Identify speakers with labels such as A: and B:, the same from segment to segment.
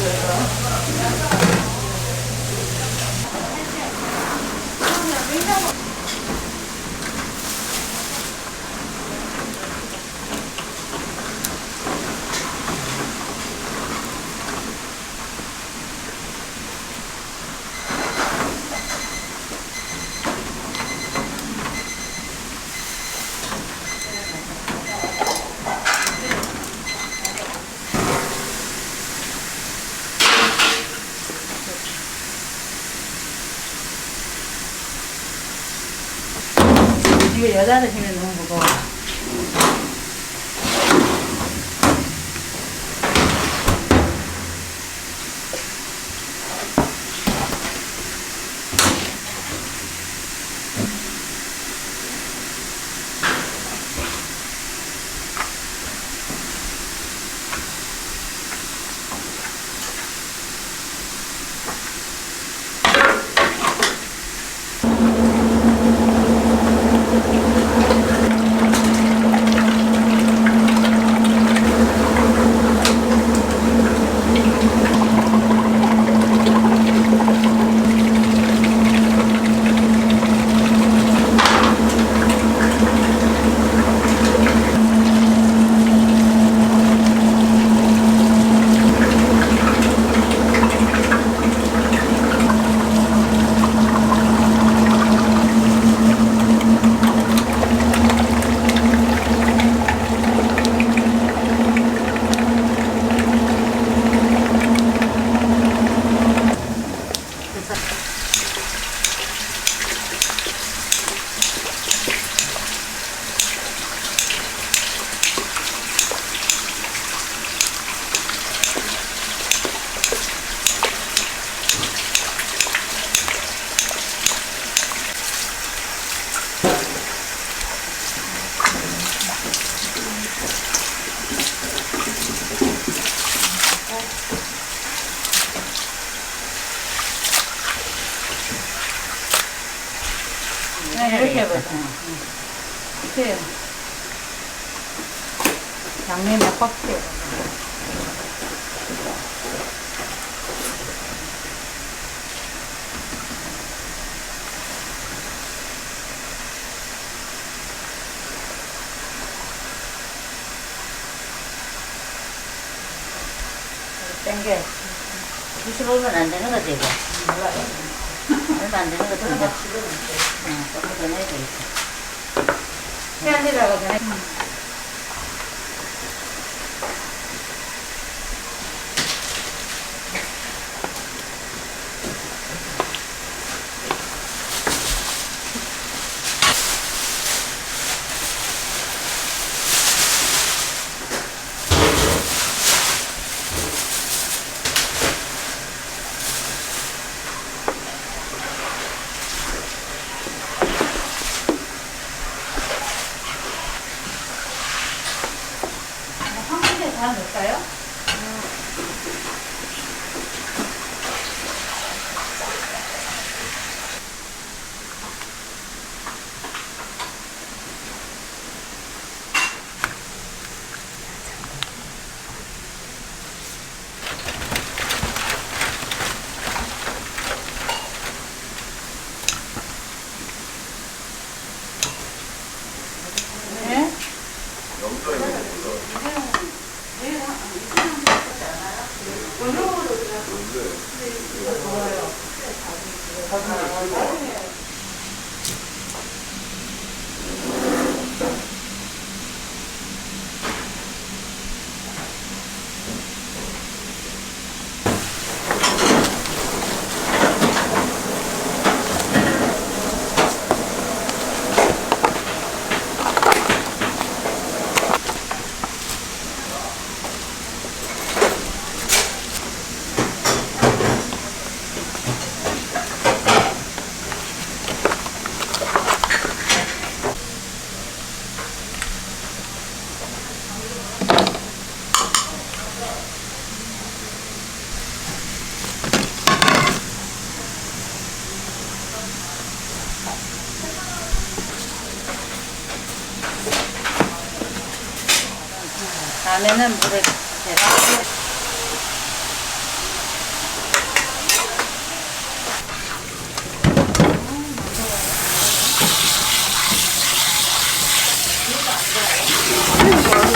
A: Thank you. 이거 여자 무거워. 그냥 이렇게 해보자. 이렇게. 양념에 꽉 채워. 땡겨.
B: 25분 안 되는 거지, 이거? 얼마 안 되는 거 같은데. 응, 조금 더 넣어야 되겠다.
A: 해안이라고 전에. 다 넣을까요? 다음에는 물을 계란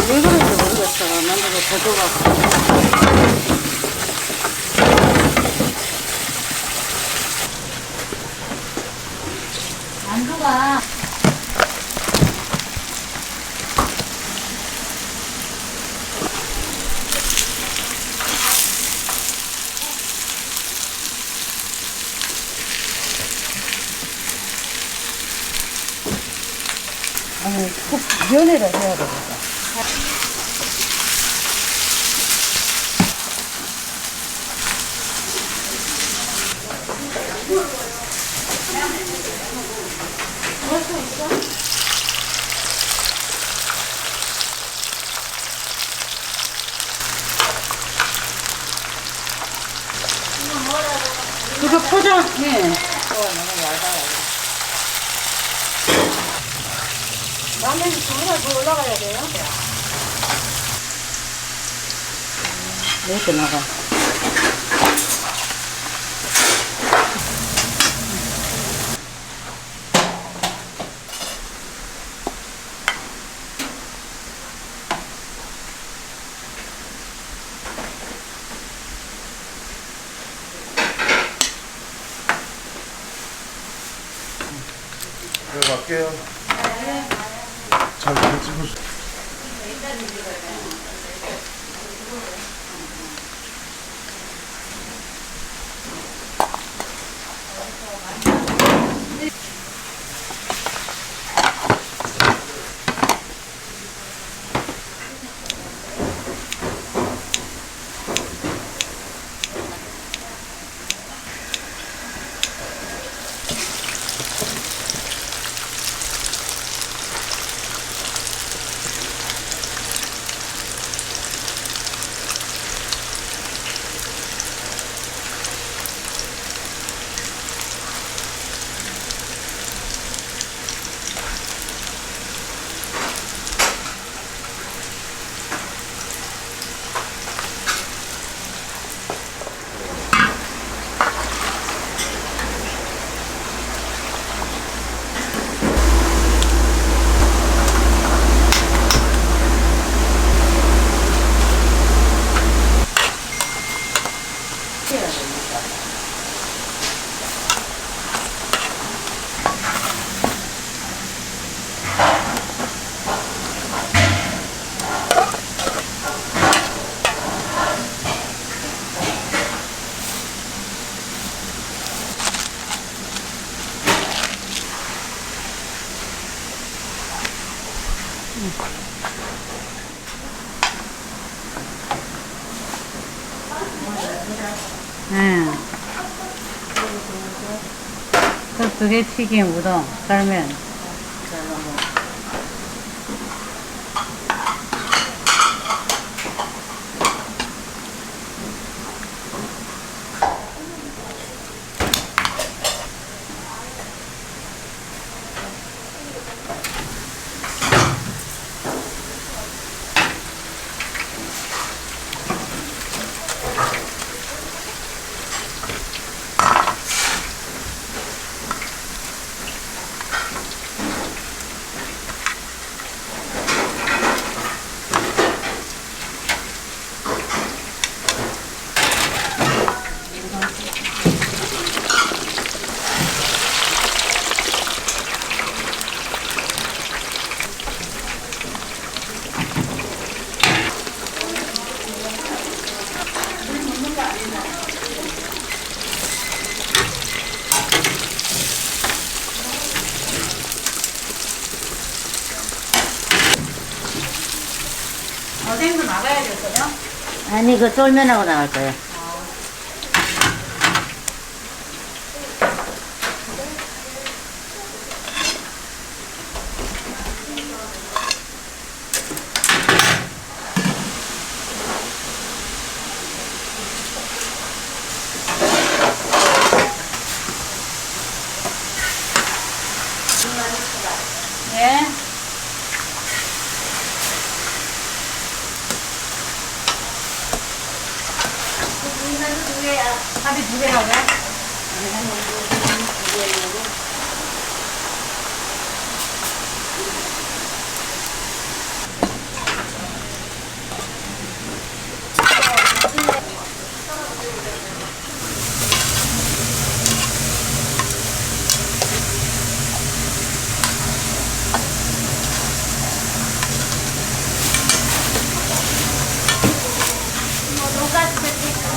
A: 왜 그런지 모르겠어.
B: 만들어 저도 갖고.
A: 만두가
C: 꼭 면회를 해야 되겠다. 이거 포장, 예.
A: 라면 주문을 더 올라가야 돼요.
B: 이렇게 나가.
D: 들어갈게요. 잘 찍으
A: 그두개 튀김 우동 썰면 선생님도 나가야 될거요
B: 아니, 그 쫄면하고 나갈 거야.
A: 예. 합이 두 개라고요?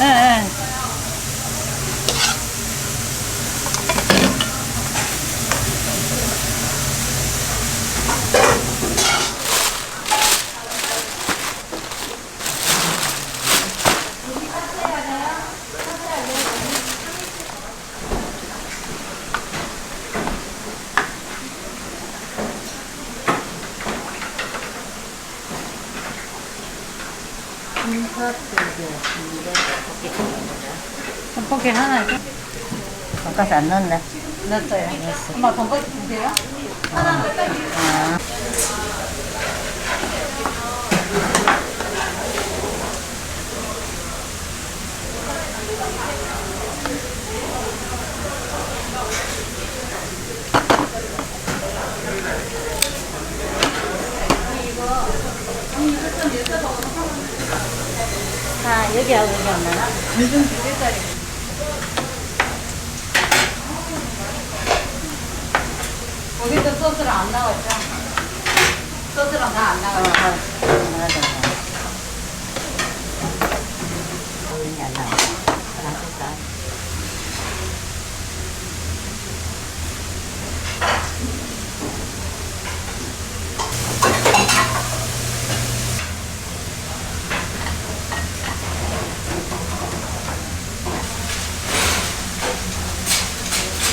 A: 예, 예. 떡볶이 하나 줘.
B: 돈가스 안 넣었나?
A: 넣었어요. 엄마 돈까스 주세요.
B: 아. 아, 여기하고 여기 없나?
A: 요즘 두 개짜리. 거기서 소스랑 안 나왔죠? 소스랑 다안
B: 어,
A: 나왔죠?
B: 어, 맞아.